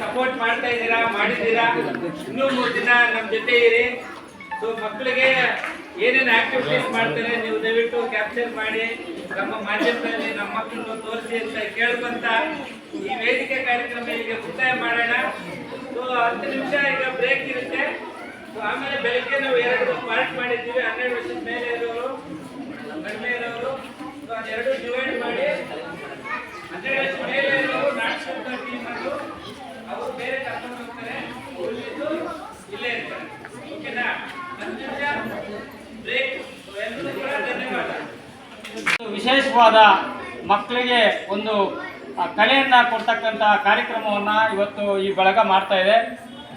Support ಮಾಡ್ತಾ ಇದ್ದೀರಾ, ಮಾಡಿದ್ದೀರಾ? ಇನ್ನೂ ಮೂರು ದಿನ ನಮ್ಮ ಜೊತೆ ಇರಿ. ಸೊ ಮಕ್ಕಳಿಗೆ ಏನೇನು ಆಕ್ಟಿವಿಟೀಸ್ ಮಾಡ್ತಾರೆ ನೀವು ದಯವಿಟ್ಟು ಕ್ಯಾಪ್ಚರ್ ಮಾಡಿ. ನಮ್ಮ ಮಾಧ್ಯಮದಲ್ಲಿ ನಮ್ಮ ಮಕ್ಕಳನ್ನು ತೋರಿಸಿ ಅಂತ ಕೇಳ್ಕೊಂತ ಈ ವೇದಿಕೆ ಕಾರ್ಯಕ್ರಮ ಈಗ ಮುಕ್ತಾಯ ಮಾಡೋಣ. ಸೊ ಹತ್ತು ನಿಮಿಷ ಈಗ ಬ್ರೇಕ್ ಇರುತ್ತೆ. ಸೊ ಆಮೇಲೆ ಬೆಳಿಗ್ಗೆ ನಾವು ಎರಡು ಪಾರ್ಟ್ ಮಾಡಿದ್ದೀವಿ. ಹನ್ನೆರಡು ವರ್ಷದ ಮೇಲೆ ಇರೋರು ಕಡಿಮೆ ಇರೋರು ಸೊ ಅದೆರಡು ಡಿವೈಡ್ ಮಾಡಿ ಹನ್ನೆರಡು ವರ್ಷದ ಮೇಲೆ ಇರೋರು ನಾಟಕ ಟೀಮ್ ಅದು ಅವರು ಬೇರೆ ಕರ್ಕೊಂಡು ಹೋಗ್ತಾರೆ ಉಳಿದಿದ್ದು ಇಲ್ಲೇ ಇರ್ತಾರೆ ಓಕೆನಾ ಹತ್ತು ನಿಮಿಷ ಬ್ರೇಕ್ ಎಲ್ಲರೂ ಕೂಡ ಧನ್ಯವಾದ ಮಕ್ಕಳಿಗೆ ಒಂದು ಕಲೆಯನ್ನು ಕೊಡ್ತಕ್ಕಂಥ ಕಾರ್ಯಕ್ರಮವನ್ನು ಇವತ್ತು ಈ ಬಳಗ ಮಾಡ್ತಾ ಇದೆ.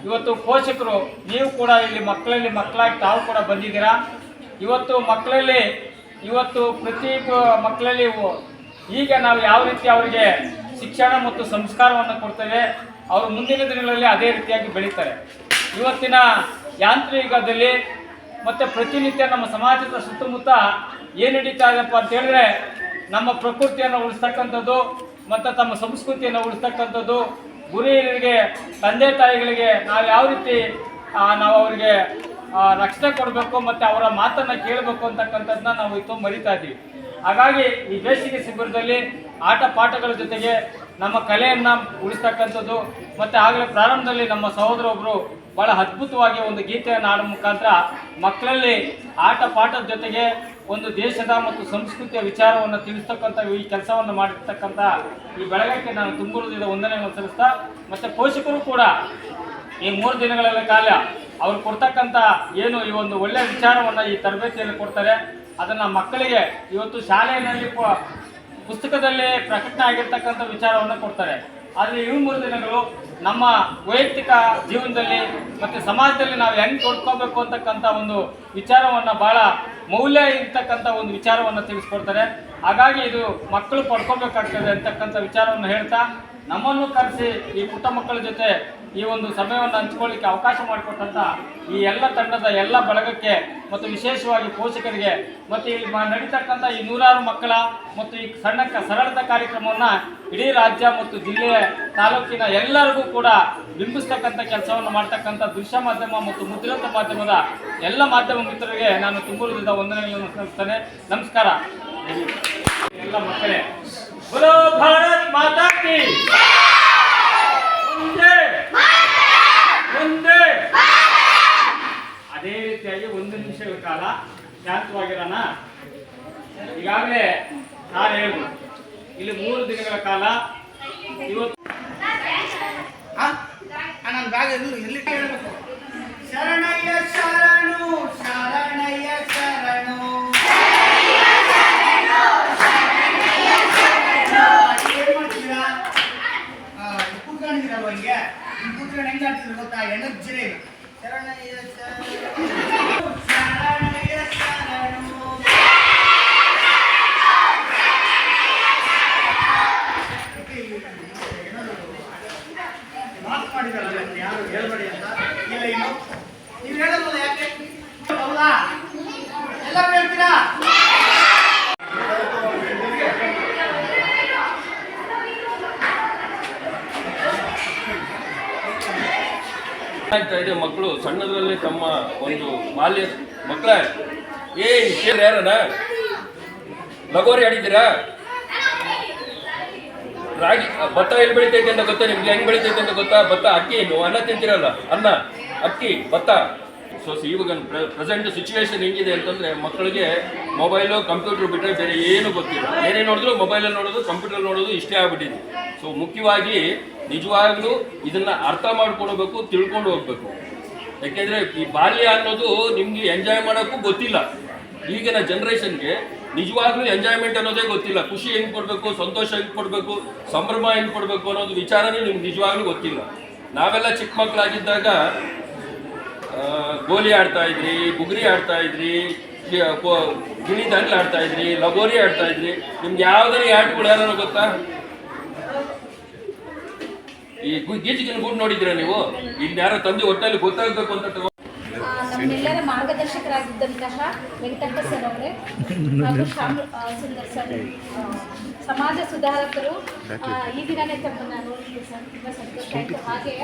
ಇವತ್ತು ಪೋಷಕರು, ನೀವು ಕೂಡ ಇಲ್ಲಿ ಮಕ್ಕಳಲ್ಲಿ ಮಕ್ಕಳಾಗಿ ತಾವು ಕೂಡ ಬಂದಿದ್ದೀರಾ? ಇವತ್ತು ಮಕ್ಕಳಲ್ಲಿ, ಇವತ್ತು ಪ್ರತಿ ಮಕ್ಕಳಲ್ಲಿ ಈಗ ನಾವು ಯಾವ ರೀತಿ ಅವರಿಗೆ ಶಿಕ್ಷಣ ಮತ್ತು ಸಂಸ್ಕಾರವನ್ನು ಕೊಡ್ತೇವೆ, ಅವರು ಮುಂದಿನ ದಿನಗಳಲ್ಲಿ ಅದೇ ರೀತಿಯಾಗಿ ಬೆಳೀತಾರೆ. ಇವತ್ತಿನ ಯಾಂತ್ರಿಕದಲ್ಲಿ ಮತ್ತು ಪ್ರತಿನಿತ್ಯ ನಮ್ಮ ಸಮಾಜದ ಸುತ್ತಮುತ್ತ ಏನು ನಡೀತಾ ಅಂತ ಹೇಳಿದ್ರೆ ನಮ್ಮ ಪ್ರಕೃತಿಯನ್ನು ಉಳಿಸ್ತಕ್ಕಂಥದ್ದು, ಮತ್ತು ತಮ್ಮ ಸಂಸ್ಕೃತಿಯನ್ನು ಉಳಿಸ್ತಕ್ಕಂಥದ್ದು, ಗುರಿಯರಿಗೆ, ತಂದೆ ತಾಯಿಗಳಿಗೆ ನಾವು ಯಾವ ರೀತಿ ನಾವು ಅವರಿಗೆ ರಕ್ಷಣೆ ಕೊಡಬೇಕು ಮತ್ತು ಅವರ ಮಾತನ್ನು ಕೇಳಬೇಕು ಅಂತಕ್ಕಂಥದ್ದನ್ನ ನಾವು ಇತ್ತು ಮರಿತಾ ಇದ್ದೀವಿ. ಹಾಗಾಗಿ ಈ ಬೇಸಿಗೆ ಶಿಬಿರದಲ್ಲಿ ಆಟ ಪಾಠಗಳ ಜೊತೆಗೆ ನಮ್ಮ ಕಲೆಯನ್ನು ಉಳಿಸ್ತಕ್ಕಂಥದ್ದು, ಮತ್ತು ಆಗಲೇ ಪ್ರಾರಂಭದಲ್ಲಿ ನಮ್ಮ ಸಹೋದರ ಒಬ್ಬರು ಭಾಳ ಅದ್ಭುತವಾಗಿ ಒಂದು ಗೀತೆಯನ್ನು ಆಡೋ ಮುಖಾಂತರ ಮಕ್ಕಳಲ್ಲಿ ಆಟ ಪಾಠದ ಜೊತೆಗೆ ಒಂದು ದೇಶದ ಮತ್ತು ಸಂಸ್ಕೃತಿಯ ವಿಚಾರವನ್ನು ತಿಳಿಸ್ತಕ್ಕಂಥ ಈ ಕೆಲಸವನ್ನು ಮಾಡಿರ್ತಕ್ಕಂಥ ಈ ಬೆಳಗಕ್ಕೆ ನಾನು ತುಂಬುರುದಿಂದ ಒಂದನೇ ಸಲ್ಲಿಸ್ತಾ, ಮತ್ತು ಪೋಷಕರು ಕೂಡ ಈ ಮೂರು ದಿನಗಳ ಕಾಲ ಅವ್ರು ಕೊಡ್ತಕ್ಕಂಥ ಏನು ಈ ಒಂದು ಒಳ್ಳೆಯ ವಿಚಾರವನ್ನು ಈ ತರಬೇತಿಯಲ್ಲಿ ಕೊಡ್ತಾರೆ, ಅದನ್ನು ಮಕ್ಕಳಿಗೆ ಇವತ್ತು ಶಾಲೆಯಲ್ಲಿ ಪುಸ್ತಕದಲ್ಲಿ ಪ್ರಕಟಣೆ ಆಗಿರ್ತಕ್ಕಂಥ ವಿಚಾರವನ್ನು ಕೊಡ್ತಾರೆ. ಆದರೆ ಈ ಮೂರು ದಿನಗಳು ನಮ್ಮ ವೈಯಕ್ತಿಕ ಜೀವನದಲ್ಲಿ ಮತ್ತು ಸಮಾಜದಲ್ಲಿ ನಾವು ಹೆಂಗೆ ತೊಡ್ಕೋಬೇಕು ಅಂತಕ್ಕಂಥ ಒಂದು ವಿಚಾರವನ್ನು ಭಾಳ ಮೌಲ್ಯ ಇರ್ತಕ್ಕಂಥ ಒಂದು ವಿಚಾರವನ್ನು ತಿಳಿಸ್ಕೊಡ್ತಾರೆ. ಹಾಗಾಗಿ ಇದು ಮಕ್ಕಳು ಪಡ್ಕೋಬೇಕಾಗ್ತದೆ ಅಂತಕ್ಕಂಥ ವಿಚಾರವನ್ನು ಹೇಳ್ತಾ ನಮ್ಮನ್ನು ಕರೆಸಿ ಈ ಪುಟ್ಟ ಮಕ್ಕಳ ಜೊತೆ ಈ ಒಂದು ಸಮಯವನ್ನು ಹಂಚ್ಕೊಳ್ಳಿಕ್ಕೆ ಅವಕಾಶ ಮಾಡಿಕೊಟ್ಟಂತ ಈ ಎಲ್ಲ ತಂಡದ ಎಲ್ಲ ಬಳಗಕ್ಕೆ ಮತ್ತು ವಿಶೇಷವಾಗಿ ಪೋಷಕರಿಗೆ ಮತ್ತು ಇಲ್ಲಿ ನಡೀತಕ್ಕಂಥ ಈ ನೂರಾರು ಮಕ್ಕಳ ಮತ್ತು ಈ ಸಣ್ಣ ಸರಳದ ಸರಳತಾ ಕಾರ್ಯಕ್ರಮವನ್ನು ಇಡೀ ರಾಜ್ಯ ಮತ್ತು ಜಿಲ್ಲೆಯ ತಾಲೂಕಿನ ಎಲ್ಲರಿಗೂ ಕೂಡ ಬಿಂಬಿಸ್ತಕ್ಕಂಥ ಕೆಲಸವನ್ನು ಮಾಡ್ತಕ್ಕಂಥ ದೃಶ್ಯ ಮಾಧ್ಯಮ ಮತ್ತು ಮುದ್ರಿತ ಮಾಧ್ಯಮದ ಎಲ್ಲ ಮಾಧ್ಯಮ ಮಿತ್ರರಿಗೆ ನಾನು ತುಂಬುವುದರಿಂದ ವಂದನೆಗಳನ್ನು ಸಲ್ಲಿಸ್ತೇನೆ ನಮಸ್ಕಾರ. ಮಕ್ಕಳೇ. ಬಲೋ ಭಾರತ್ ಮಾತಾ ಕಿ. ಮುಂದೆ ಅದೇ ರೀತಿಯಾಗಿ ಒಂದು ನಿಮಿಷಗಳ ಕಾಲ ಶಾಂತವಾಗಿರೋಣ. ಈಗಾಗಲೇ ನಾನು ಹೇಳಿದ್ರು ಇಲ್ಲಿ ಮೂರು ದಿನಗಳ ಕಾಲ ಇವತ್ತು ನನ್ನ ಬ್ಯಾಗ್ ಎಲ್ಲಿ ಆಗ್ತಾ ಇದೆ, ಮಕ್ಕಳು ಸಣ್ಣದರಲ್ಲಿ ತಮ್ಮ ಒಂದು ಮಾಲ್ಯ ಮಕ್ಕಳ. ಏ ಕೇಳಿ ಯಾರನ ಲಗೋರಿ ಆಡಿದ್ದೀರಾ? ರಾಗಿ ಭತ್ತ ಎಲ್ಲಿ ಬೆಳಿತೈತೆ ಅಂತ ಗೊತ್ತಾ ನಿಮ್ಗೆ? ಹೆಂಗ್ ಬೆಳಿತೈತೆ ಅಂತ ಗೊತ್ತಾ? ಭತ್ತ ಅಕ್ಕಿ ನೀವು ಅನ್ನ ತಿಂತೀರಲ್ಲ, ಅನ್ನ, ಅಕ್ಕಿ, ಭತ್ತ. ಸೊ ಇವಾಗ ಪ್ರೆಸೆಂಟ್ ಸಿಚುವೇಶನ್ ಹೆಂಗಿದೆ ಅಂತಂದ್ರೆ ಮಕ್ಕಳಿಗೆ ಮೊಬೈಲು ಕಂಪ್ಯೂಟರ್ ಬಿಟ್ಟರೆ ಬೇರೆ ಏನು ಗೊತ್ತಿಲ್ಲ. ಏನೇ ನೋಡಿದ್ರು ಮೊಬೈಲಲ್ಲಿ ನೋಡೋದು ಕಂಪ್ಯೂಟರ್ ನೋಡೋದು ಇಷ್ಟೇ ಆಗ್ಬಿಟ್ಟಿದೆ. ಸೊ ಮುಖ್ಯವಾಗಿ ನಿಜವಾಗ್ಲೂ ಇದನ್ನ ಅರ್ಥ ಮಾಡ್ಕೊಳ್ಬೇಕು, ತಿಳ್ಕೊಂಡು ಹೋಗ್ಬೇಕು. ಯಾಕೆಂದ್ರೆ ಈ ಬಾಲ್ಯ ಅನ್ನೋದು ನಿಮ್ಗೆ ಎಂಜಾಯ್ ಮಾಡೋಕ್ಕೂ ಗೊತ್ತಿಲ್ಲ. ಈಗಿನ ಜನ್ರೇಷನ್ಗೆ ನಿಜವಾಗ್ಲೂ ಎಂಜಾಯ್ಮೆಂಟ್ ಅನ್ನೋದೇ ಗೊತ್ತಿಲ್ಲ. ಖುಷಿ ಹೆಂಗೆ ಕೊಡಬೇಕು, ಸಂತೋಷ ಹೆಂಗೆ ಕೊಡಬೇಕು, ಸಂಭ್ರಮ ಹೆಂಗೆ ಕೊಡಬೇಕು ಅನ್ನೋದು ವಿಚಾರನೇ ನಿಮ್ಗೆ ನಿಜವಾಗ್ಲೂ ಗೊತ್ತಿಲ್ಲ. ನಾವೆಲ್ಲ ಚಿಕ್ಕ ಮಕ್ಕಳಾಗಿದ್ದಾಗ ಗೋಲಿ ಆಡ್ತಾ ಇದ್ರಿ ಬುಗುರಿ ಆಡ್ತಾ ಇದ್ರಿ ಗಿಣಿ ದಂಡ್ಲು ಆಡ್ತಾ ಇದ್ರಿ, ಲಗೋರಿ ಆಡ್ತಾ ಇದ್ರಿ, ನಿಮ್ಗೆ ಯಾವ್ದಾರ ಆಟಗಳು ಗೊತ್ತಾ? ಈ ಗೀಚಿಗಿನ ಗೂಡು ನೋಡಿದ್ರ ನೀವು? ಇಲ್ಲಿ ಯಾರೋ ತಂದೆ ಒಟ್ಟಲ್ಲಿ ಗೊತ್ತಾಗಬೇಕು ಅಂತ ನಮ್ಮೆಲ್ಲರ ಮಾರ್ಗದರ್ಶಕರಾಗಿದ್ದಂತಹ ವೆಂಕಟಪ್ಪ ಸರ್ ಅವರೇ, ಹಾಗೂ ಸುಂದರ್ ಸರ್ ಸಮಾಜ ಸುಧಾರಕರು ಈ ದಿನನೇ ತಮ್ಮನ್ನು ನೋಡಿದ್ವಿ ಸರ್ ತುಂಬ ಸಂತೋಷ ಆಯಿತು. ಹಾಗೆ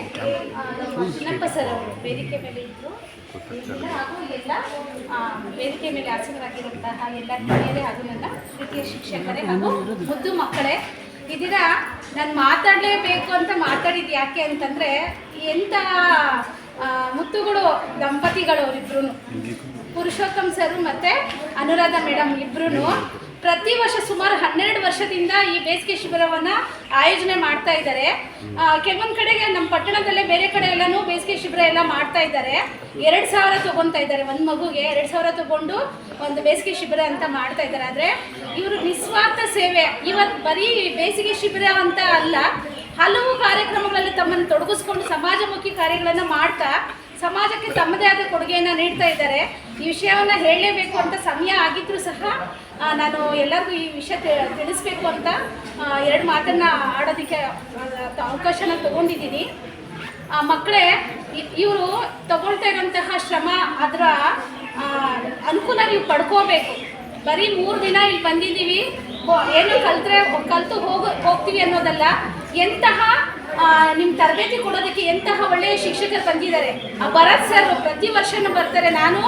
ನಮ್ಮ ಚಿನ್ನಪ್ಪ ಸರ್ ಅವರು ವೇದಿಕೆ ಮೇಲೆ ಇದ್ದರು ಹಾಗೂ ಎಲ್ಲ ವೇದಿಕೆ ಮೇಲೆ ಆಸೀನರಾಗಿರುವಂತಹ ಎಲ್ಲ ಹಿರಿಯರೇ ಹಾಗೂ ನನ್ನ ಪ್ರೀತಿಯ ಶಿಕ್ಷಕರೇ ಹಾಗೂ ಮುದ್ದು ಮಕ್ಕಳೇ ದಿನ ನಾನು ಮಾತಾಡಲೇಬೇಕು ಅಂತ ಮಾತಾಡಿದ್ದು ಯಾಕೆ ಅಂತಂದರೆ ಎಂಥ ಮುತ್ತುಗಳು ದಂಪತಿಗಳು ಅವರಿಬ್ರು ಪುರುಷೋತ್ತಮ್ ಸರ್ ಮತ್ತೆ ಅನುರಾಧ ಮೇಡಮ್ ಇಬ್ರು ಪ್ರತಿ ವರ್ಷ ಸುಮಾರು ಹನ್ನೆರಡು ವರ್ಷದಿಂದ ಈ ಬೇಸಿಗೆ ಶಿಬಿರವನ್ನು ಆಯೋಜನೆ ಮಾಡ್ತಾ ಇದ್ದಾರೆ. ಕೆಲವೊಂದು ಕಡೆಗೆ ನಮ್ಮ ಪಟ್ಟಣದಲ್ಲೇ ಬೇರೆ ಕಡೆ ಎಲ್ಲಾನು ಬೇಸಿಗೆ ಶಿಬಿರ ಎಲ್ಲ ಮಾಡ್ತಾ ಇದ್ದಾರೆ. ಎರಡು ಸಾವಿರ ತಗೊಂತಾ ಇದ್ದಾರೆ. ಒಂದು ಮಗುಗೆ ಎರಡು ಸಾವಿರ ತಗೊಂಡು ಒಂದು ಬೇಸಿಗೆ ಶಿಬಿರ ಅಂತ ಮಾಡ್ತಾ ಇದ್ದಾರೆ. ಆದರೆ ಇವರು ನಿಸ್ವಾರ್ಥ ಸೇವೆ. ಇವತ್ತು ಬರೀ ಬೇಸಿಗೆ ಶಿಬಿರ ಅಂತ ಅಲ್ಲ, ಹಲವು ಕಾರ್ಯಕ್ರಮಗಳಲ್ಲಿ ತಮ್ಮನ್ನು ತೊಡಗಿಸ್ಕೊಂಡು ಸಮಾಜಮುಖಿ ಕಾರ್ಯಗಳನ್ನು ಮಾಡ್ತಾ ಸಮಾಜಕ್ಕೆ ತಮ್ಮದೇ ಆದ ಕೊಡುಗೆಯನ್ನು ನೀಡ್ತಾ ಇದ್ದಾರೆ. ಈ ವಿಷಯವನ್ನು ಹೇಳಲೇಬೇಕು ಅಂತ ಸಮಯ ಆಗಿದ್ರು ಸಹ ನಾನು ಎಲ್ಲರಿಗೂ ಈ ವಿಷಯ ತಿಳಿಸ್ಬೇಕು ಅಂತ ಎರಡು ಮಾತನ್ನು ಆಡೋದಕ್ಕೆ ಅವಕಾಶನ ತಗೊಂಡಿದ್ದೀನಿ. ಆ, ಮಕ್ಕಳೇ ಇವರು ತಗೊಳ್ತಾ ಇರೋಂತಹ ಶ್ರಮ ಅದರ ಅನುಕೂಲ ನೀವು ಪಡ್ಕೋಬೇಕು. ಬರೀ ಮೂರು ದಿನ ಇಲ್ಲಿ ಬಂದಿದ್ದೀವಿ ಏನು ಕಲ್ತ್ರೆ ಕಲ್ತು ಹೋಗ ಹೋಗ್ತೀವಿ ಅನ್ನೋದಲ್ಲ. ಎಂತಹ ನಿಮ್ಮ ತರಬೇತಿ ಕೊಡೋದಕ್ಕೆ ಎಂತಹ ಒಳ್ಳೆಯ ಶಿಕ್ಷಕರು ಬಂದಿದ್ದಾರೆ. ಭರತ್ ಸರ್ ಪ್ರತಿ ವರ್ಷನೂ ಬರ್ತಾರೆ. ನಾನು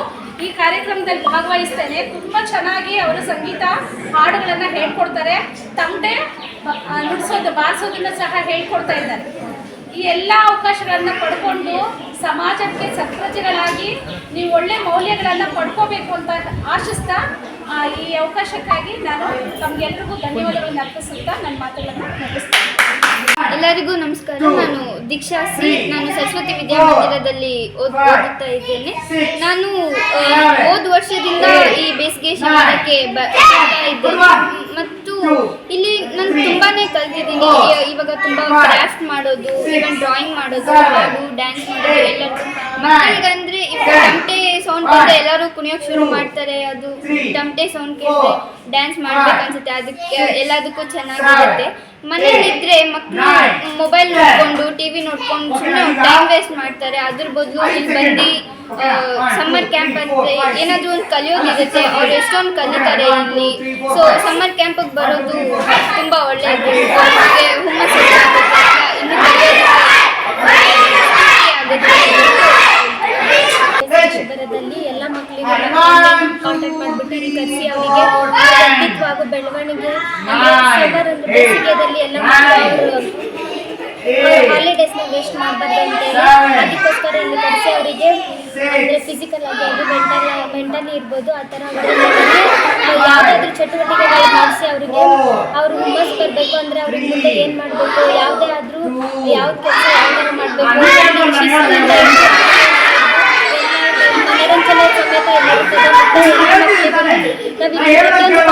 ಈ ಕಾರ್ಯಕ್ರಮದಲ್ಲಿ ಭಾಗವಹಿಸ್ತೇನೆ. ತುಂಬ ಚೆನ್ನಾಗಿ ಅವರು ಸಂಗೀತ ಹಾಡುಗಳನ್ನು ಹೇಳ್ಕೊಡ್ತಾರೆ. ತಮಟೆ ನುಡಿಸೋದು, ಬಾರಿಸೋದನ್ನು ಸಹ ಹೇಳ್ಕೊಡ್ತಾ ಇದ್ದಾರೆ. ಈ ಎಲ್ಲ ಅವಕಾಶಗಳನ್ನು ಪಡ್ಕೊಂಡು ಸಮಾಜಕ್ಕೆ ಸತ್ಪ್ರಜೆಗಳಾಗಿ ನೀವು ಒಳ್ಳೆ ಮೌಲ್ಯಗಳನ್ನು ಪಡ್ಕೋಬೇಕು ಅಂತ ಆಶಿಸ್ತಾ ಈ ಅವಕಾಶಕ್ಕಾಗಿ ನಾನು ತಮಗೆಲ್ರಿಗೂ ಧನ್ಯವಾದಗಳನ್ನು ಅರ್ಪಿಸುತ್ತಾ ನನ್ನ ಮಾತುಗಳನ್ನು ಮುಗಿಸ್ತೇನೆ. ಎಲ್ಲರಿಗೂ ನಮಸ್ಕಾರ. ನಾನು ದೀಕ್ಷಾ ಸಿ ನಾನು ಸರಸ್ವತಿ ವಿದ್ಯಾಮಂದಿರದಲ್ಲಿ ಓದ್ ಓದುತ್ತಾ ಇದ್ದೇನೆ. ನಾನು ಹೋದ ವರ್ಷದಿಂದ ಈ ಬೇಸಿಗೆ ಶಿಕ್ಷಣಕ್ಕೆ ಇದ್ದೇನೆ. ಮತ್ತು ಇಲ್ಲಿ ನಾನು ತುಂಬಾನೇ ಕಲ್ತಿದ್ದೀನಿ. ಇವಾಗ ತುಂಬಾ ಕ್ರಾಫ್ಟ್ ಮಾಡೋದು ಈವನ್ ಡ್ರಾಯಿಂಗ್ ಮಾಡೋದು ಹಾಗೂ ಡ್ಯಾನ್ಸ್ ಮಾಡೋದು ಎಲ್ಲ ಮಕ್ಕಳಿಗಂದ್ರೆ ತಮಟೆ ಸೌಂಡ್ ಬಂದ್ರೆ ಎಲ್ಲರೂ ಕುಣಿಯೋಕ್ ಶುರು ಮಾಡ್ತಾರೆ ಅದು ತಮಟೆ ಸೌಂಡ್ ಕೇಳಿದ್ರೆ ಡ್ಯಾನ್ಸ್ ಮಾಡ್ಬೇಕು ಅನ್ಸುತ್ತೆ ಅದಕ್ಕೆ ಎಲ್ಲದಕ್ಕೂ ಚೆನ್ನಾಗಿರುತ್ತೆ ಮನೇಲಿದ್ರೆ ಮಕ್ಕಳು ಮೊಬೈಲ್ ನೋಡ್ಕೊಂಡು ಟಿವಿ ನೋಡ್ಕೊಂಡು ಸುಮ್ಮನೆ ಟೈಮ್ ವೇಸ್ಟ್ ಮಾಡ್ತಾರೆ. ಅದ್ರ ಬದಲು ಇಲ್ಲಿ ಬಂದು ಸಮ್ಮರ್ ಕ್ಯಾಂಪ್ ಅಂದ್ರೆ ಏನಾದರೂ ಒಂದು ಕಲಿಯೋದಿರುತ್ತೆ ಅವ್ರು ಎಷ್ಟೊಂದು ಕಲಿತಾರೆ ಇಲ್ಲಿ. ಸೊ ಸಮ್ಮರ್ ಕ್ಯಾಂಪಿಗೆ ಬರೋದು ತುಂಬ ಒಳ್ಳೆಯದು ಹುಮ್ಮಸ್ಸು ಹೆಚ್ಚಾಗುತ್ತೆ, ಇನ್ನೂ ಕಲಿಯೋದಕ್ಕೆ ಶಿಬಿರದಲ್ಲಿ ಎಲ್ಲ ಮಕ್ಕಳಿಗೂ ಕಾಂಟ್ಯಾಕ್ಟ್ ಮಾಡಿಬಿಟ್ಟು ಕರೆಸಿ ಅವರಿಗೆ ವ್ಯಕ್ತಿತ್ವ ಹಾಗೂ ಬೆಳವಣಿಗೆ ಬೇಸಿಗೆದಲ್ಲಿ ಎಲ್ಲ ಹಾಲಿಡೇಸ್ನ ವೇಸ್ಟ್ ಮಾಡಬಾರ್ದು ಅಂತೇಳಿ ಅದಕ್ಕೋಸ್ಕರ ಇಲ್ಲಿ ಕರೆಸಿ ಅವರಿಗೆ ಅಂದರೆ ಫಿಸಿಕಲ್ ಆಗಿ ಅದು ಮೆಂಟಲ್ ಮೆಂಟಲಿ ಇರ್ಬೋದು ಆ ಥರ ಯಾವುದಾದ್ರೂ ಚಟುವಟಿಕೆಗಳು ಮಾಡಿಸಿ ಅವರಿಗೆ ಅವ್ರು ಹುಮ್ಮಸ್ ಬರಬೇಕು ಅಂದರೆ ಅವ್ರಿಗೆ ಮುಂದೆ ಏನು ಮಾಡಬೇಕು ಯಾವುದೇ ಆದರೂ ಯಾವ ಕೆಲಸ ಯಾವ ಥರ ಮಾಡಬೇಕು ಇದ್ದು ಮನರಂಜನೆ ಸಮೇತ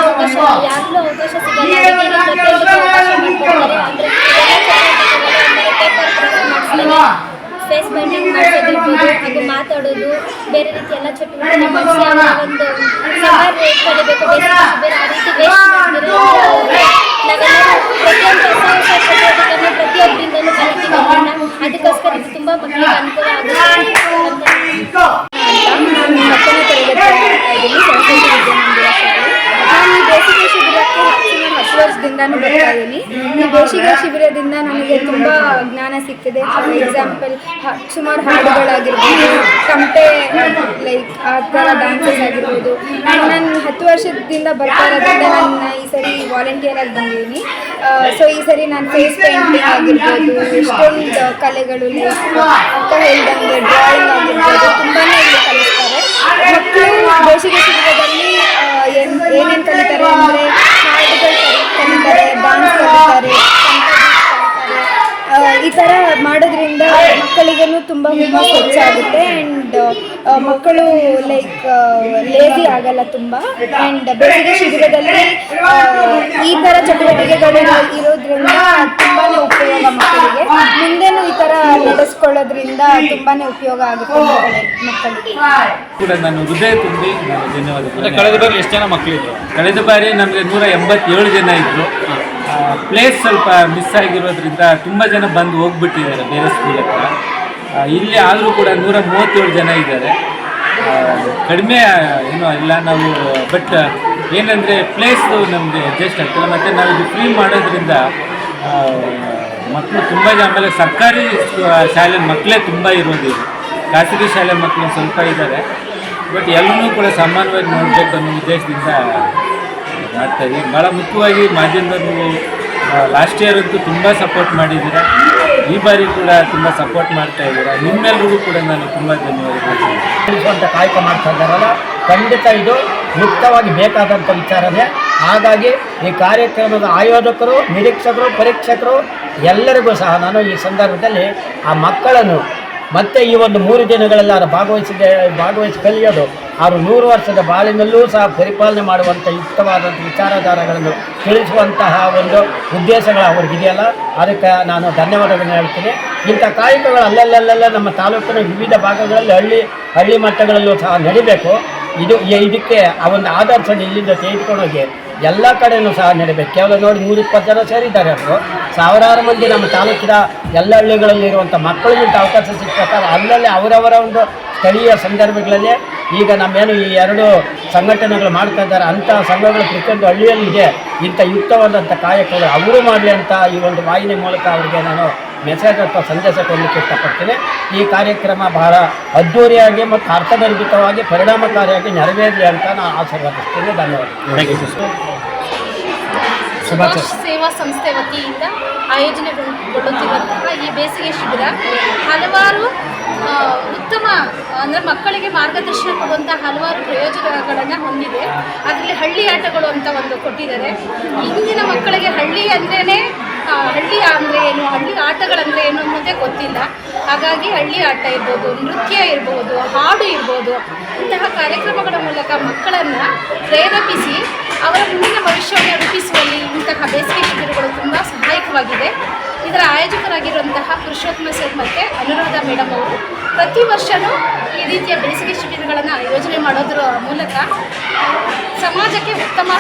ಅವಕಾಶ ಯಾರಿಗೂ ಅವಕಾಶ ಫೇಸ್ ಪೇಂಟಿಂಗ್ ಮಾಡಿಸೋದಿರ್ಬೋದು ಹಾಗೂ ಮಾತಾಡೋದು ಬೇರೆ ರೀತಿ ಎಲ್ಲ ಚಟುವಟಿಕೆ ಮಾಡಿಸಿ ಒಂದು ಸವಾಲು ಕಲಿಬೇಕು ಶಿಬಿರ ಆ ರೀತಿ ವೇಸ್ಟ್ ಅದಕ್ಕೋಸ್ಕರ ಇದು ತುಂಬ ಮಕ್ಕಳಿಗೆ ಅನುಕೂಲ ಆಗುತ್ತೆ ಅಂತ ನಾನು ಹತ್ತನೇ ತರಗತಿ ಓದ್ತಾ ಇದ್ದೀನಿ ಸರಸ್ವತಿ ವಿದ್ಯಾಮಂದಿರ ಶಾಲೆ ನಾನು ಬೇಸಿಗೆ ಶಿಬಿರಕ್ಕೆ ಸುಮಾರು ಹತ್ತು ವರ್ಷದಿಂದನೂ ಬರ್ತಾ ಇದ್ದೀನಿ ಬೇಸಿಗೆ ಶಿಬಿರದಿಂದ ನನಗೆ ತುಂಬ ಜ್ಞಾನ ಸಿಕ್ಕಿದೆ. ಫಾರ್ ಎಕ್ಸಾಂಪಲ್ ಸುಮಾರು ಹಾಡುಗಳಾಗಿರ್ಬೋದು ಕಂಪೆ ಲೈಕ್ ಆ ಥರ ಡ್ಯಾನ್ಸಸ್ ಆಗಿರ್ಬೋದು. ನಾನು ಹತ್ತು ವರ್ಷದಿಂದ ಬರ್ತಾ ಇರೋದ್ರಿಂದ ನಾನು ಈ ಸರಿ ವಾಲಂಟಿಯರ್ ಆಗಿ ಬಂದಿದ್ದೀನಿ. ಸೊ ಈ ಸರಿ ನಾನು ಫೇಸ್ ಪೇಂಟಿಂಗ್ ಆಗಿರ್ಬೋದು ಎಷ್ಟೊಂದು ಕಲೆಗಳು ಲೈಕ್ ಹೇಳಿದಂಗೆ ಡ್ರಾಯಿಂಗ್ ಆಗಿರ್ಬೋದು ತುಂಬಾ ಇಲ್ಲಿ ಕಲಿಸ್ತಾರೆ. ಮಕ್ಕಳು ಕೌಶಿಕ ಶಿಬಿರದಲ್ಲಿ ಏನು ಏನೇನು ಕಲಿತಾರೆ ಅಂದರೆ ಹಾಡುಗಳು ಕಲಿತಾರೆ ಡ್ಯಾನ್ಸ್ ಕಲಿತಾರೆ. ಈ ಥರ ಮಾಡೋದ್ರಿಂದ ಮಕ್ಕಳಿಗೂ ತುಂಬ ಹುಮ್ಮಸ್ ಹೆಚ್ಚಾಗುತ್ತೆ. ಆ್ಯಂಡ್ ಮಕ್ಕಳು ಲೈಕ್ ಲೇಜಿ ಆಗಲ್ಲ ತುಂಬ. ಅಂಡ್ ಬೇಸಿಗೆ ಶಿಬಿರದಲ್ಲಿ ಈ ಥರ ಚಟುವಟಿಕೆಗಳು ಇರೋದ್ರಿಂದ ತುಂಬಾ ಉಪಯೋಗ ಮಕ್ಕಳಿಗೆ. ಮುಂದೇನು ಈ ಥರ ನಡೆಸ್ಕೊಳ್ಳೋದ್ರಿಂದ ತುಂಬಾ ಉಪಯೋಗ ಆಗುತ್ತೆ ಮಕ್ಕಳಿಗೆ. ಕೂಡ ನಾನು ಹೃದಯ ತುಂಬಿ ಧನ್ಯವಾದ ಧನ್ಯವಾದಗಳು. ಕಳೆದ ಬಾರಿ ಎಷ್ಟು ಜನ ಮಕ್ಕಳಿದ್ರು ಕಳೆದ ಬಾರಿ ನಮಗೆ ನೂರ ಎಂಬತ್ತೇಳು ಜನ ಇದ್ದರು ಪ್ಲೇಸ್ ಸ್ವಲ್ಪ ಮಿಸ್ ಆಗಿರೋದ್ರಿಂದ ತುಂಬ ಜನ ಬಂದು ಹೋಗ್ಬಿಟ್ಟಿದ್ದಾರೆ ಬೇರೆ ಸ್ಕೂಲ್ ಹತ್ರ. ಇಲ್ಲಿ ಆದರೂ ಕೂಡ ನೂರ ಮೂವತ್ತೇಳು ಜನ ಇದ್ದಾರೆ. ಕಡಿಮೆ ಏನೂ ಇಲ್ಲ ನಾವು ಬಟ್ ಏನಂದರೆ ಪ್ಲೇಸ್ ನಮಗೆ ಅಡ್ಜಸ್ಟ್ ಆಗ್ತದೆ. ಮತ್ತು ನಾವು ಇದು ಫ್ರೀ ಮಾಡೋದ್ರಿಂದ ಮಕ್ಕಳು ತುಂಬ ಜನ ಆಮೇಲೆ ಸರ್ಕಾರಿ ಶಾಲೆ ಮಕ್ಕಳೇ ತುಂಬ ಇರೋದು ಖಾಸಗಿ ಶಾಲೆ ಮಕ್ಕಳು ಸ್ವಲ್ಪ ಇದ್ದಾರೆ. ಬಟ್ ಎಲ್ಲರೂ ಕೂಡ ಸಮಾನವಾಗಿ ನೋಡಬೇಕು ಅನ್ನೋ ಉದ್ದೇಶದಿಂದ ಮಾಡ್ತಾ ಇದ್ದೀವಿ ಭಾಳ ಮುಖ್ಯವಾಗಿ ಮಾಧ್ಯಮದವರು ಲಾಸ್ಟ್ ಇಯರ್ ಅಂತೂ ತುಂಬ ಸಪೋರ್ಟ್ ಮಾಡಿದ್ದೀರಾ? ಈ ಬಾರಿ ಕೂಡ ತುಂಬ ಸಪೋರ್ಟ್ ಮಾಡ್ತಾ ಇದ್ದೀರಾ? ನಿಮ್ಮೆಲ್ರಿಗೂ ಕೂಡ ನಾನು ತುಂಬ ತಿಳಿಸುವಂಥ ಕಾಯಕ ಮಾಡ್ತಾ ಇದ್ದಾರಲ್ಲ, ಖಂಡಿತ ಇದು ಮುಕ್ತವಾಗಿ ಬೇಕಾದಂಥ ವಿಚಾರನೇ. ಹಾಗಾಗಿ ಈ ಕಾರ್ಯಕ್ರಮದ ಆಯೋಜಕರು, ನಿರೀಕ್ಷಕರು, ಪರೀಕ್ಷಕರು ಎಲ್ಲರಿಗೂ ಸಹ ನಾನು ಈ ಸಂದರ್ಭದಲ್ಲಿ ಆ ಮಕ್ಕಳನ್ನು ಮತ್ತೆ ಈ ಒಂದು ಮೂರು ದಿನಗಳಲ್ಲಿ ಅವರು ಭಾಗವಹಿಸಿದ, ಭಾಗವಹಿಸಿ ಕಲಿಯೋದು. ಅವರು ನೂರು ವರ್ಷದ ಬಾಳಿನಲ್ಲೂ ಸಹ ಪರಿಪಾಲನೆ ಮಾಡುವಂಥ ಯುಕ್ತವಾದಂಥ ವಿಚಾರಧಾರಗಳನ್ನು ತಿಳಿಸುವಂತಹ ಒಂದು ಉದ್ದೇಶಗಳು ಅವ್ರಿಗಿದೆಯಲ್ಲ ಅದಕ್ಕೆ ನಾನು ಧನ್ಯವಾದಗಳನ್ನು ಹೇಳ್ತೀನಿ. ಇಂಥ ಕಾಯಕಗಳು ಅಲ್ಲಲ್ಲಲ್ಲೆಲ್ಲ ನಮ್ಮ ತಾಲೂಕಿನ ವಿವಿಧ ಭಾಗಗಳಲ್ಲಿ ಹಳ್ಳಿ ಹಳ್ಳಿ ಮಟ್ಟಗಳಲ್ಲೂ ಸಹ ನಡಿಬೇಕು. ಇದು ಇದಕ್ಕೆ ಆ ಒಂದು ಆದರ್ಶ ಇಲ್ಲಿಂದ ತೆಗೆದುಕೊಂಡೋಗಿ ಎಲ್ಲ ಕಡೆಯೂ ಸಹ ನಡಿಬೇಕು. ಕೇವಲ ನೋಡಿ ನೂರಿಪ್ಪತ್ತು ಜನ ಸೇರಿದ್ದಾರೆ ಅವರು ಸಾವಿರಾರು ಮಂದಿ ನಮ್ಮ ತಾಲೂಕಿನ ಎಲ್ಲ ಹಳ್ಳಿಗಳಲ್ಲಿ ಇರುವಂಥ ಮಕ್ಕಳಿಗೆ ಅವಕಾಶ ಸಿಗ್ಬೇಕಾದ್ರೆ ಅಲ್ಲಲ್ಲಿ ಅವರವರ ಒಂದು ಸ್ಥಳೀಯ ಸಂದರ್ಭಗಳಲ್ಲಿ ಈಗ ನಮ್ಮೇನು ಈ ಎರಡು ಸಂಘಟನೆಗಳು ಮಾಡ್ತಾ ಇದ್ದಾರೆ. ಅಂಥ ಸಂಘಗಳು ಪ್ರತಿಯೊಂದು ಹಳ್ಳಿಯಲ್ಲಿದೆ ಇಂಥ ಯುಕ್ತವಾದಂಥ ಕಾರ್ಯಕ್ರಮ ಅವರು ಮಾಡಲಿ ಅಂತ ಈ ಒಂದು ವಾಹಿನಿ ಮೂಲಕ ಅವರಿಗೆ ನಾನು ಮೆಸೇಜ್ ಅಥವಾ ಸಂದೇಶ ಕೊಡಲಿಕ್ಕೆ ಇಷ್ಟಪಡ್ತೀನಿ. ಈ ಕಾರ್ಯಕ್ರಮ ಬಹಳ ಅದ್ಧೂರಿಯಾಗಿ ಮತ್ತು ಅರ್ಥಗರ್ಭಿತವಾಗಿ ಪರಿಣಾಮಕಾರಿಯಾಗಿ ನೆರವೇರಲಿ ಅಂತ ನಾನು ಆಶೀರ್ವಾದಿಸ್ತೀನಿ. ಧನ್ಯವಾದ ಸುಭಾಷ್ ಸೇವಾ ಸಂಸ್ಥೆ ವತಿಯಿಂದ ಆಯೋಜನೆಗೊಳ್ಳುತ್ತಿರುವಂತಹ ಈ ಬೇಸಿಗೆ ಶಿಬಿರ ಹಲವಾರು ಉತ್ತಮ ಅಂದರೆ ಮಕ್ಕಳಿಗೆ ಮಾರ್ಗದರ್ಶನ ಕೊಡುವಂಥ ಹಲವಾರು ಪ್ರಯೋಜನಗಳನ್ನು ಹೊಂದಿದೆ. ಅದರಲ್ಲಿ ಹಳ್ಳಿ ಆಟಗಳು ಅಂತ ಒಂದು ಕೊಟ್ಟಿದ್ದಾರೆ. ಇಂದಿನ ಮಕ್ಕಳಿಗೆ ಹಳ್ಳಿ ಅಂದ್ರೇ ಹಳ್ಳಿ ಅಂದರೆ ಏನು? ಹಳ್ಳಿ ಆಟಗಳಂದರೆ ಏನು ಅನ್ನೋದೇ ಗೊತ್ತಿಲ್ಲ. ಹಾಗಾಗಿ ಹಳ್ಳಿ ಆಟ ಇರ್ಬೋದು, ನೃತ್ಯ ಇರ್ಬೋದು, ಹಾಡು ಇರ್ಬೋದು, ಇಂತಹ ಕಾರ್ಯಕ್ರಮಗಳ ಮೂಲಕ ಮಕ್ಕಳನ್ನು ಪ್ರೇರೇಪಿಸಿ ಅವರ ಮುಂದಿನ ಭವಿಷ್ಯವನ್ನು ರೂಪಿಸುವಲ್ಲಿ ಇಂತಹ ಬೇಸಿಗೆ ಶಿಬಿರಗಳು ತುಂಬ ಸಹಾಯಕವಾಗಿದೆ. ಇದರ ಆಯೋಜಕರಾಗಿರುವಂತಹ ಪುರುಷೋತ್ತಮ ಸರ್ ಮತ್ತು ಅನುರಾಧ ಮೇಡಮ್ ಅವರು. ಪ್ರತಿ ವರ್ಷವೂ ಈ ರೀತಿಯ ಬೇಸಿಗೆ ಶಿಬಿರಗಳನ್ನು ಯೋಜನೆ ಮಾಡೋದ್ರ ಮೂಲಕ ಸಮಾಜಕ್ಕೆ ಉತ್ತಮ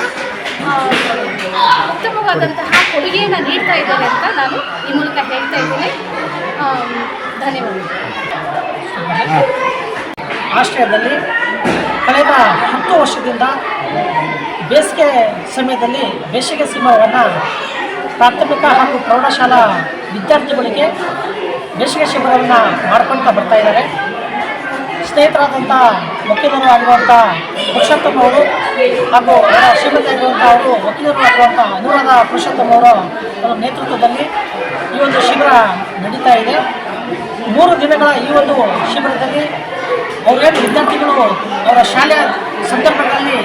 ಉತ್ತಮವಾದಂತಹ ಕೊಡುಗೆಯನ್ನು ನೀಡ್ತಾ ಇದ್ದಾರೆ ಅಂತ ನಾನು ಈ ಮೂಲಕ ಹೇಳ್ತಾ ಇದ್ದೀನಿ. ಧನ್ಯವಾದಗಳು ಆಶ್ರಯದಲ್ಲಿ ಕಳೆದ ಹತ್ತು ವರ್ಷದಿಂದ ಬೇಸಿಗೆ ಸಮಯದಲ್ಲಿ ಬೇಸಿಗೆ ಶಿಬಿರವನ್ನು ಪ್ರಾಥಮಿಕ ಹಾಗೂ ಪ್ರೌಢಶಾಲಾ ವಿದ್ಯಾರ್ಥಿಗಳಿಗೆ ಬೇಸಿಗೆ ಶಿಬಿರವನ್ನು ಮಾಡ್ಕೊಳ್ತಾ ಬರ್ತಾ ಇದ್ದಾರೆ. ಸ್ನೇಹಿತರಾದಂಥ ವಕೀಲರು ಆಗಿರುವಂಥ ಪುರುಷೋತ್ತಮ ಅವರು ಹಾಗೂ ಅವರ ಶ್ರೀಮಂತ ಅವರು ವಕೀಲರು ಆಗಿರುವಂಥ ಅನುರಾಧ ಪುರುಷೋತ್ತಮ ಅವರ ಅವರ ನೇತೃತ್ವದಲ್ಲಿ ಈ ಒಂದು ಶಿಬಿರ ನಡೀತಾ ಇದೆ. ಮೂರು ದಿನಗಳ ಈ ಒಂದು ಶಿಬಿರದಲ್ಲಿ ಅವರೇನು ವಿದ್ಯಾರ್ಥಿಗಳು ಅವರ ಶಾಲೆಯ ಸಂದರ್ಭಗಳಲ್ಲಿ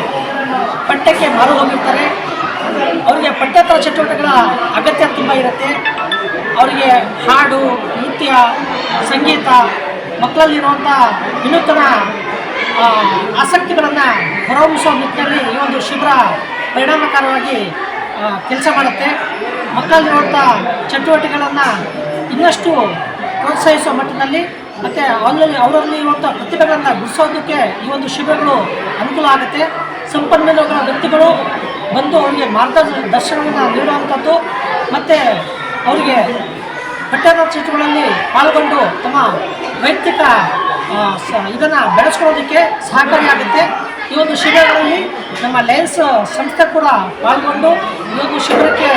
ಪಠ್ಯಕ್ಕೆ ಮಾರು ಹೋಗಿರ್ತಾರೆ. ಅವರಿಗೆ ಪಠ್ಯೇತರ ಚಟುವಟಿಕೆಗಳ ಅಗತ್ಯ ತುಂಬ ಇರುತ್ತೆ. ಅವರಿಗೆ ಹಾಡು, ನೃತ್ಯ, ಸಂಗೀತ ಮಕ್ಕಳಲ್ಲಿರುವಂಥ ವಿನೂತನ ಆಸಕ್ತಿಗಳನ್ನು ಹೊರಹೊಮ್ಮಿಸುವ ನಿಟ್ಟಿನಲ್ಲಿ ಈ ಒಂದು ಶಿಬಿರ ಪರಿಣಾಮಕಾರವಾಗಿ ಕೆಲಸ ಮಾಡುತ್ತೆ. ಮಕ್ಕಳಲ್ಲಿರುವಂಥ ಚಟುವಟಿಕೆಗಳನ್ನು ಇನ್ನಷ್ಟು ಪ್ರೋತ್ಸಾಹಿಸುವ ಮಟ್ಟದಲ್ಲಿ ಮತ್ತು ಅವರಲ್ಲಿ ಅವರಲ್ಲಿ ಇರುವಂಥ ಪ್ರತಿಭೆಗಳನ್ನು ಗುರುಸೋದಕ್ಕೆ ಈ ಒಂದು ಶಿಬಿರಗಳು ಅನುಕೂಲ ಆಗುತ್ತೆ. ಸಂಪನ್ಮೂಲಗಳ ವ್ಯಕ್ತಿಗಳು ಬಂದು ಅವರಿಗೆ ಮಾರ್ಗದರ್ಶನವನ್ನು ನೀಡುವಂಥದ್ದು ಮತ್ತು ಅವರಿಗೆ ಪಠ್ಯದ ಚಟುವಟಿಕೆಗಳಲ್ಲಿ ಪಾಲ್ಗೊಂಡು ತಮ್ಮ ವೈಯಕ್ತಿಕ ಇದನ್ನು ಬೆಳೆಸ್ಕೊಳ್ಳೋದಕ್ಕೆ ಸಹಕಾರಿಯಾಗುತ್ತೆ. ಈ ಒಂದು ಶಿಬಿರಗಳಲ್ಲಿ ನಮ್ಮ ಲಯನ್ಸ್ ಸಂಸ್ಥೆ ಕೂಡ ಪಾಲ್ಗೊಂಡು ಈ ಒಂದು ಶಿಬಿರಕ್ಕೆ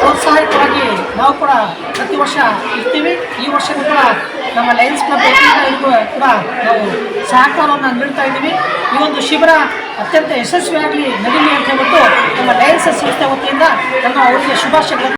ಪ್ರೋತ್ಸಾಹಕವಾಗಿ ನಾವು ಕೂಡ ಪ್ರತಿ ವರ್ಷ ಇರ್ತೀವಿ. ಈ ವರ್ಷವೂ ಕೂಡ ನಮ್ಮ ಲಯನ್ಸ್ ಕ್ಲಬ್ ಕೂಡ ನಾವು ಸಹಕಾರವನ್ನು ನೀಡ್ತಾ ಇದ್ದೀವಿ. ಈ ಒಂದು ಶಿಬಿರ ಅತ್ಯಂತ ಯಶಸ್ವಿಯಾಗಲಿ ನಡೀಲಿ ಅಂತ ಹೇಳ್ಬಿಟ್ಟು ನಮ್ಮ ಲಯನ್ಸ್ ಸಂಸ್ಥೆ ವತಿಯಿಂದ ನಮ್ಮ ಅವರಿಗೆ ಶುಭಾಶಯಗಳನ್ನು